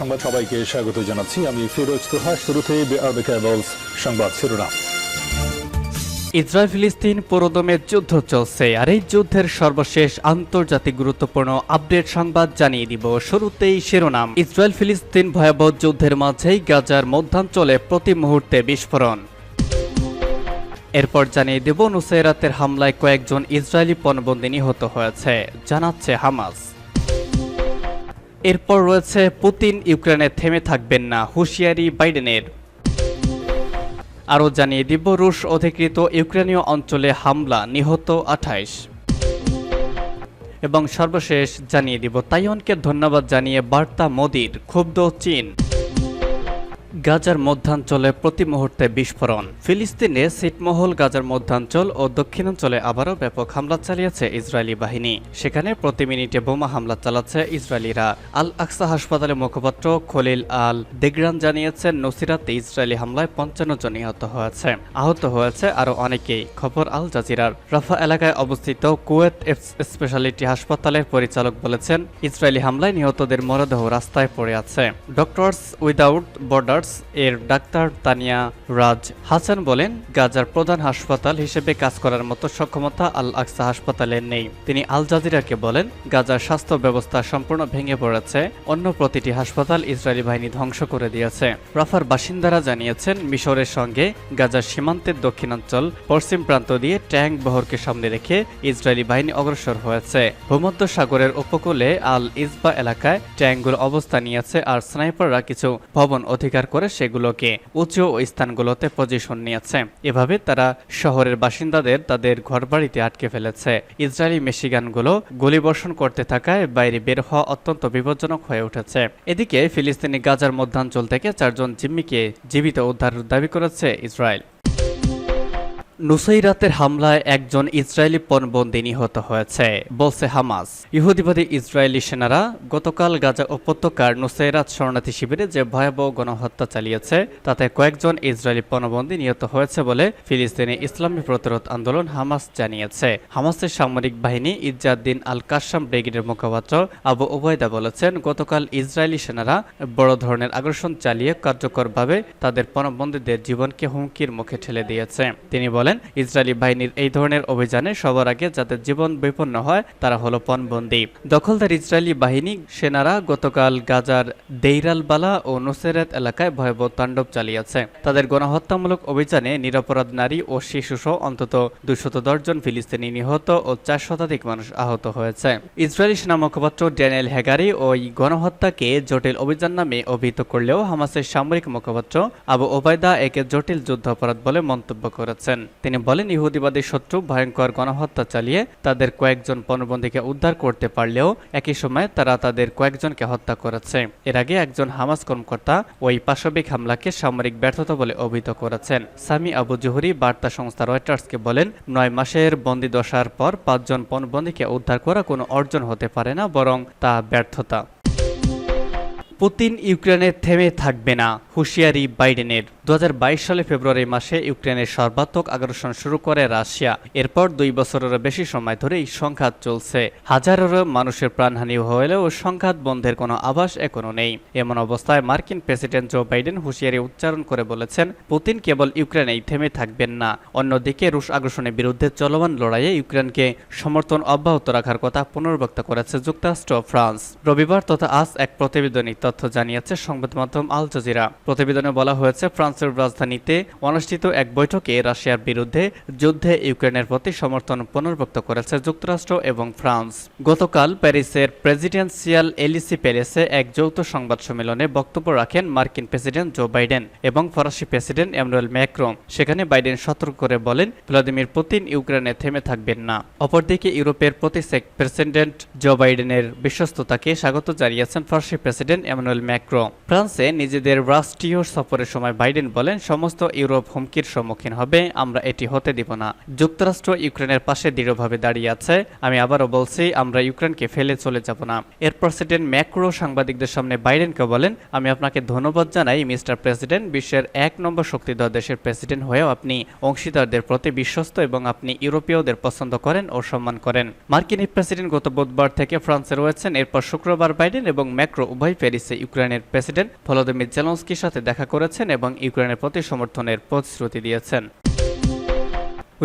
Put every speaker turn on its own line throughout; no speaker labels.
সংবাদ সবাইকে স্বাগত জানাচ্ছি। আমি ফিরোজ তোহা শুরুতে সংবাদ শিরোনাম।
ইসরায়েল ফিলিস্তিন পুরোদমে যুদ্ধ চলছে, আর এই যুদ্ধের সর্বশেষ আন্তর্জাতিক গুরুত্বপূর্ণ আপডেট সংবাদ জানিয়ে দিব। শুরুতেই শিরোনাম। ইসরায়েল ফিলিস্তিন ভয়াবহ যুদ্ধের মাঝেই গাজার মধ্যাঞ্চলে প্রতি মুহূর্তে বিস্ফোরণ। এরপর জানিয়ে দেব, নুসেরাতের হামলায় কয়েকজন ইসরায়েলি পণবন্দী নিহত হয়েছে, জানাচ্ছে হামাস। এরপর রয়েছে পুতিন ইউক্রেনে থেমে থাকবেন না, হুঁশিয়ারি বাইডেনের। আরও জানিয়ে দিব, রুশ অধিকৃত ইউক্রেনীয় অঞ্চলে হামলা, নিহত আঠাইশ। এবং সর্বশেষ জানিয়ে দিব, তাইওয়ানকে ধন্যবাদ জানিয়ে বার্তা মোদির, ক্ষুব্ধ চীন। গাজার মধ্যাঞ্চলে প্রতি মুহূর্তে বিস্ফোরণ। ফিলিস্তিনে সিটমহল গাজার মধ্যাঞ্চল ও দক্ষিণাঞ্চলে আবারও ব্যাপক হামলা চালিয়েছে ইসরায়েলি বাহিনী। সেখানে প্রতি মিনিটে বোমা হামলা চালাচ্ছে ইসরায়েলিরা। আল আকসা হাসপাতালের মুখপাত্র খলিল আল দেগরান জানিয়েছেন, নসিরাতে ইসরায়েলি হামলায় পঞ্চান্ন জন নিহত হয়েছে। আহত হয়েছে আরও অনেকেই, খবর আল জাজিরার। রাফা এলাকায় অবস্থিত কুয়েত স্পেশালিটি হাসপাতালের পরিচালক বলেছেন, ইসরায়েলি হামলায় নিহতদের মরদেহ রাস্তায় পড়ে আছে। ডক্টরস উইদাউট বর্ডার এর ডাক্তার তানিয়া রাজ হাসান বলেন, গাজার প্রধান হাসপাতাল হিসেবে কাজ করার মতো সক্ষমতা আল আকসা হাসপাতালে নেই। তিনি আল জাজিরাকে বলেন, গাজার স্বাস্থ্য ব্যবস্থা সম্পূর্ণ ভেঙে পড়েছে, অন্য প্রতিটি হাসপাতাল ইসরায়েলি বাহিনী ধ্বংস করে দিয়েছে। রাফার বাসিন্দারা জানিয়েছেন, মিশরের সঙ্গে গাজার সীমান্তের দক্ষিণাঞ্চল, পশ্চিম প্রান্ত দিয়ে ট্যাঙ্ক বহরকে সামনে রেখে ইসরায়েলি বাহিনী অগ্রসর হয়েছে। ভূমধ্য সাগরের উপকূলে আল ইসবা এলাকায় ট্যাঙ্কগুলো অবস্থান নিয়েছে, আর স্নাইপাররা কিছু ভবন অধিকার করে সেগুলোকে উঁচু স্থানগুলোতে পজিশন নিয়েছে। এভাবে তারা শহরের বাসিন্দাদের তাদের ঘরবাড়িতে আটকে ফেলেছে। ইসরায়েলি মেশিগানগুলো গুলিবর্ষণ করতে থাকায় বাইরে বের হওয়া অত্যন্ত বিপজ্জনক হয়ে উঠেছে। এদিকে ফিলিস্তিনি গাজার মধ্যাঞ্চল থেকে চারজন জিম্মিকে জীবিত উদ্ধার দাবি করেছে ইসরায়েল। নুসাইরাতের হামলায় একজন ইসরায়েলি পণবন্দী নিহত হয়েছে, বলছে হামাস। ইহুদিবাদী ইসরায়েলি সেনারা গতকাল গাজা উপত্যকার নুসাইরাত শরণার্থী শিবিরে যে ভয়াবহ গণহত্যা চালিয়েছে, তাতে কয়েকজন ইসরায়েলি পণবন্দী নিহত হয়েছে বলে ফিলিস্তিনি ইসলামী প্রতিরোধ আন্দোলন হামাস জানিয়েছে। হামাসের সামরিক বাহিনী ইজ্জাদ্দিন আল কাসাম ব্রিগেডের মুখপাত্র আবু ওবায়দা বলেছেন, গতকাল ইসরায়েলি সেনারা বড় ধরনের আগ্রাসন চালিয়ে কার্যকরভাবে তাদের পণবন্দীদের জীবনকে হুমকির মুখে ঠেলে দিয়েছে। তিনি বলেন ইসরায়েলি বাহিনীর এই ধরনের অভিযানে সবার আগে যাদের জীবন বিপন্ন হয়, তারা হলো পণবন্দী। দখলদার ইসরায়েলি বাহিনী, সেনারা গতকাল গাজার দেইরালবালা ও নুসেরাত এলাকায় ভয়াবহ তাণ্ডব চালিয়েছে। তাদের গণহত্যামূলক অভিযানে নিরপরাধ নারী ও শিশুসহ অন্তত দুশত জন ফিলিস্তিনি নিহত ও চার শতাধিক মানুষ আহত হয়েছে। ইসরায়েলি সেনা মুখপাত্র ড্যানিয়েল হ্যাগারি ওই গণহত্যাকে জটিল অভিযান নামে অভিহিত করলেও হামাসের সামরিক মুখপাত্র আবু ওবায়দা একে জটিল যুদ্ধাপরাধ বলে মন্তব্য করেছেন। তিনি বলেন, ইহুদিবাদী শত্রু ভয়ঙ্কর গণহত্যা চালিয়ে তাদের কয়েকজন পণবন্দীকে উদ্ধার করতে পারলেও একই সময় তারা তাদের কয়েকজনকে হত্যা করেছে। এর আগে একজন হামাস কর্মকর্তা ওই পাশবিক হামলাকে সামরিক ব্যর্থতা বলে অভিহিত করেছেন। সামি আবু জুহরি বার্তা সংস্থা রয়টার্সকে বলেন, নয় মাসের বন্দি দশার পর পাঁচজন পণবন্দীকে উদ্ধার করা কোনো অর্জন হতে পারে না, বরং তা ব্যর্থতা। পুতিন ইউক্রেনে থেমে থাকবে না, হুঁশিয়ারি বাইডেনের। দু হাজার বাইশ সালে ফেব্রুয়ারি মাসে ইউক্রেনের সর্বাত্মক আগ্রাসন শুরু করে রাশিয়া। এরপর দুই বছরেরও বেশি সময় ধরে এই সংঘাত চলছে। হাজারেরও মানুষের প্রাণহানি হলেও সংঘাত বন্ধের কোনো আভাস এখনও নেই। এমন অবস্থায় মার্কিন প্রেসিডেন্ট জো বাইডেন হুঁশিয়ারি উচ্চারণ করে বলেছেন, পুতিন কেবল ইউক্রেনেই থেমে থাকবেন না। অন্যদিকে রুশ আগ্রাসনের বিরুদ্ধে চলমান লড়াইয়ে ইউক্রেনকে সমর্থন অব্যাহত রাখার কথা পুনর্ব্যক্ত করেছে যুক্তরাষ্ট্র ফ্রান্স। রবিবার তথা আজ এক প্রতিবেদনী তথ্য জানিয়েছে সংবাদ মাধ্যম আল জাজিরা। প্রতিবেদনে বলা হয়েছে ফ্রান্সের রাজধানীতে অনুষ্ঠিত এক বৈঠকে রাশিয়ার বিরুদ্ধে যুদ্ধে ইউক্রেনের প্রতি সমর্থন পুনর্ব্যক্ত করেছে যুক্তরাষ্ট্র এবং ফ্রান্স। গতকাল প্যারিসের প্রেসিডেন্সিয়াল এলিসি প্যালেসে এক যৌথ সংবাদ সম্মেলনে বক্তব্য রাখেন মার্কিন প্রেসিডেন্ট জো বাইডেন এবং ফরাসি প্রেসিডেন্ট এমরুয়েল ম্যাক্রো সেখানে বাইডেন সতর্ক করে বলেন, ভ্লাদিমির পুতিন ইউক্রেনে থেমে থাকবেন না। অপরদিকে ইউরোপের প্রতি প্রেসিডেন্ট জো বাইডেনের বিশ্বস্ততাকে স্বাগত জানিয়েছেন ফরাসি প্রেসিডেন্ট এমানুয়েল ম্যাক্রো ফ্রান্সে নিজেদের রাষ্ট্রীয় সফরের সময় বাইডেন বলেন, সমস্ত ইউরোপ হুমকির সম্মুখীন হবে, আমরা এটি হতে দিব না। যুক্তরাষ্ট্র ইউক্রেনের পাশে দৃঢ়ভাবে দাঁড়িয়ে আছে। আমি আবারও বলছি, আমরা ইউক্রেনকে ফেলে চলে যাব না। এর প্রেসিডেন্ট ম্যাক্রো সাংবাদিকদের সামনে বাইডেনকে বলেন, আমি আপনাকে ধন্যবাদ জানাই, মিস্টার প্রেসিডেন্ট। বিশ্বের এক নম্বর শক্তিধর দেশের প্রেসিডেন্ট হয়েও আপনি অংশীদারদের প্রতি বিশ্বস্ত এবং আপনি ইউরোপীয়দের পছন্দ করেন ও সম্মান করেন। মার্কিন প্রেসিডেন্ট গত বুধবার থেকে ফ্রান্সে রয়েছেন। এরপর শুক্রবার বাইডেন এবং ম্যাক্রো উভয় প্যারিসে ইউক্রেনের প্রেসিডেন্ট ভলোদিমির জেলন্সকির সাথে দেখা করেছেন এবং ইউক্রেনের প্রতি সমর্থনের প্রতিশ্রুতি দিয়েছেন।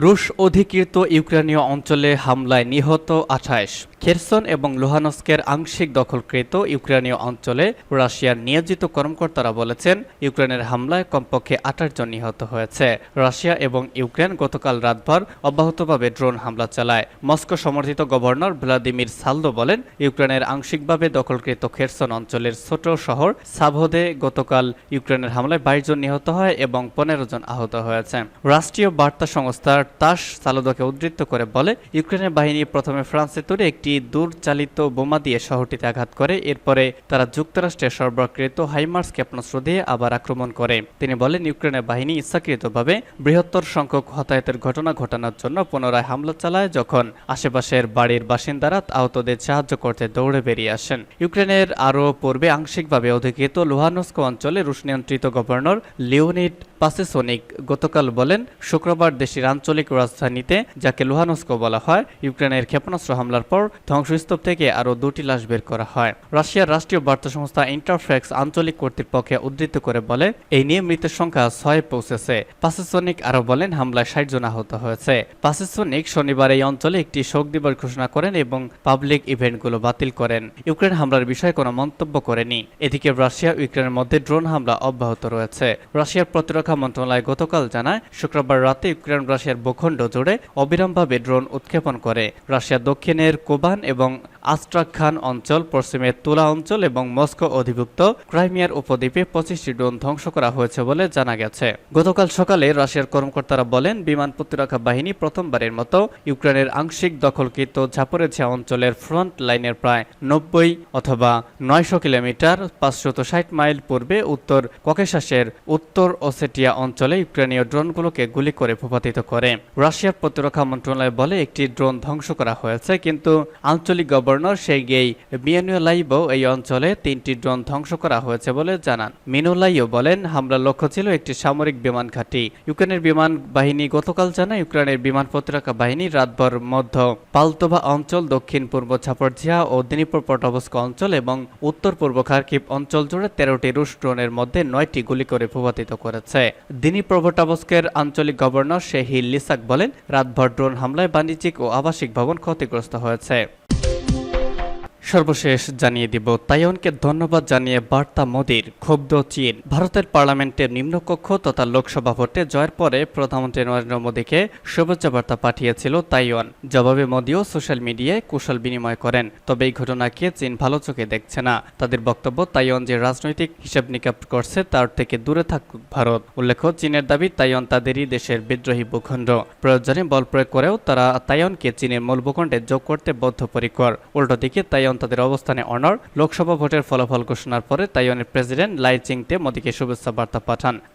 রুশ অধিকৃত ইউক্রেনীয় অঞ্চলে হামলায় নিহত আঠাশ। খেরসন এবং লোহানস্কের আংশিক দখলকৃত ইউক্রেনীয় অঞ্চলে রাশিয়ার নিয়োজিত কর্মকর্তারা বলেছেন, ইউক্রেনের হামলায় কমপক্ষে আঠাশ জন নিহত হয়েছে। রাশিয়া এবং ইউক্রেন গতকাল রাতভর অব্যাহতভাবে ড্রোন হামলা চালায়। মস্কো সমর্থিত গভর্নর ভ্লাদিমির সালদো বলেন, ইউক্রেনের আংশিকভাবে দখলকৃত খেরসন অঞ্চলের ছোট শহর সাভোদে গতকাল ইউক্রেনের হামলায় বাইশ জন নিহত হয় এবং পনেরো জন আহত হয়েছে। রাষ্ট্রীয় বার্তা সংস্থার তাস সালদোকে উদ্ধৃত করে বলে, ইউক্রেনের বাহিনী প্রথমে ফ্রান্সে তৈরি একটি দূরচালিত বোমা দিয়ে শহরটিতে আঘাত করে। এরপরে তারা যুক্তরাষ্ট্রের সরবরাহকৃত হাইমার্স ক্ষেপণাস্ত্র দিয়ে আবার আক্রমণ করে। তিনি বলেন, ইউক্রেনের বাহিনী ইচ্ছাকৃতভাবে বৃহত্তর সংখ্যক হতাহতের ঘটনা ঘটানোর জন্য পুনরায় হামলা চালায় যখন আশেপাশের বাড়ির বাসিন্দারা আহতদের সাহায্য করতে দৌড়ে বেরিয়ে আসেন। ইউক্রেনের আরও পূর্বে আংশিকভাবে অধিকৃত লুহানস্ক অঞ্চলে রুশ নিয়ন্ত্রিত গভর্নর লিওনিড পাসেসোনিক গতকাল বলেন, শুক্রবার দেশের আঞ্চলিক রাজধানীতে, যাকে লুহানস্ক বলা হয়, ইউক্রেনের ক্ষেপণাস্ত্র হামলার পর ধ্বংসস্তূপ থেকে আরও দুটি লাশ বের করা হয়। রাশিয়ার রাষ্ট্রীয় বার্তা সংস্থা ইন্টারফ্যাক্স আঞ্চলিক কর্তৃপক্ষে উদ্ধৃত করে বলে, এই নিয়ে মৃতের সংখ্যা ছয় পৌঁছেছে। পাসেসোনিক আরও বলেন, হামলায় ষাট জন আহত হয়েছে। পাসেসোনিক শনিবার এই অঞ্চলে একটি শোক দিবস ঘোষণা করেন এবং পাবলিক ইভেন্টগুলো বাতিল করেন। ইউক্রেন হামলার বিষয়ে কোনো মন্তব্য করেনি। এদিকে রাশিয়া ইউক্রেনের মধ্যে ড্রোন হামলা অব্যাহত রয়েছে। রাশিয়ার প্রতিরক্ষা মন্ত্রণালয় গতকাল জানায়, শুক্রবার রাতে ইউক্রেন রাশিয়ার ভূখণ্ড জুড়ে অবিরামভাবে ড্রোন উৎক্ষেপণ করে। রাশিয়া দক্ষিণের কোবান এবং আস্ট্রাখান অঞ্চল, পশ্চিমে তুলা অঞ্চল এবং মস্কো অধিভুক্ত ক্রাইমিয়ার উপদ্বীপে পঁচিশটি ড্রোন ধ্বংস করা হয়েছে বলে জানা গেছে। গতকাল সকালে রাশিয়ার কর্মকর্তারা বলেন, বিমান প্রতিরক্ষা বাহিনী প্রথমবারের মতো ইউক্রেনের আংশিক দখলকৃত ঝাপরেছিয়া অঞ্চলের ফ্রন্ট লাইনের প্রায় নব্বই অথবা নয়শো কিলোমিটার পাঁচশত ষাট মাইল পূর্বে উত্তর ককেশাসের উত্তর ওসেটিয়া অঞ্চলে ইউক্রেনীয় ড্রোনগুলোকে গুলি করে ভূপাতিত করে। রাশিয়ার প্রতিরক্ষা মন্ত্রণালয় বলে একটি ড্রোন ধ্বংস করা হয়েছে, কিন্তু আঞ্চলিক গভর্নর সেগেই মিয়ানুলাইবো এই অঞ্চলে তিনটি ড্রোন ধ্বংস করা হয়েছে বলে জানান। মিনুলাইও বলেন, হামলার লক্ষ্য ছিল একটি সামরিক বিমান ঘাঁটি। ইউক্রেনের বিমান বাহিনী গতকাল জানায়, ইউক্রেনের বিমান প্রতিরক্ষা বাহিনী রাতভর মধ্য পালতোভা অঞ্চল দক্ষিণ পূর্ব ছাপরঝিয়া ও দিনীপুর পটবস্ক অঞ্চল এবং উত্তর পূর্ব খার্কিব অঞ্চল জুড়ে তেরোটি রুশ ড্রোনের মধ্যে নয়টি গুলি করে ভূপাতিত করেছে। দিনীপ্র পটবস্কের আঞ্চলিক গভর্নর শেহি লিসাক বলেন, রাতভর ড্রোন হামলায় বাণিজ্যিক ও আবাসিক ভবন ক্ষতিগ্রস্ত হয়েছে। সর্বশেষ জানিয়ে দিব, তাইওয়ানকে ধন্যবাদ জানিয়ে বার্তা মোদির ক্ষুব্ধ চীন। ভারতের পার্লামেন্টের নিম্নকক্ষ তথা লোকসভা ভোটে জয়ের পরে প্রধানমন্ত্রী নরেন্দ্র মোদীকে শুভেচ্ছা বার্তা পাঠিয়েছিল তাইওয়ান। জবাবে মোদীও সোশ্যাল মিডিয়ায় কুশল বিনিময় করেন, তবে এই ঘটনাকে চীন ভালো চোখে দেখছে না। তাদের বক্তব্য, তাইওয়ান যে রাজনৈতিক হিসাব নিকাপ করছে তার থেকে দূরে থাকুক ভারত। উল্লেখ্য, চীনের দাবি, তাইওয়ান তাদেরই দেশের বিদ্রোহী ভূখণ্ড। প্রয়োজনে বল প্রয়োগ করেও তারা তাইওয়ানকে চীনের মূল ভূখণ্ডে যোগ করতে বদ্ধপরিকর। উল্টো দিকে, তাইওয়ান তাদের অবস্থানে অনর লোকসভা ভোটের ফলাফল ঘোষণার পরে তাইওয়ানের প্রেসিডেন্ট লাই চিংতে মোদীকে শুভেচ্ছা বার্তা পাঠান।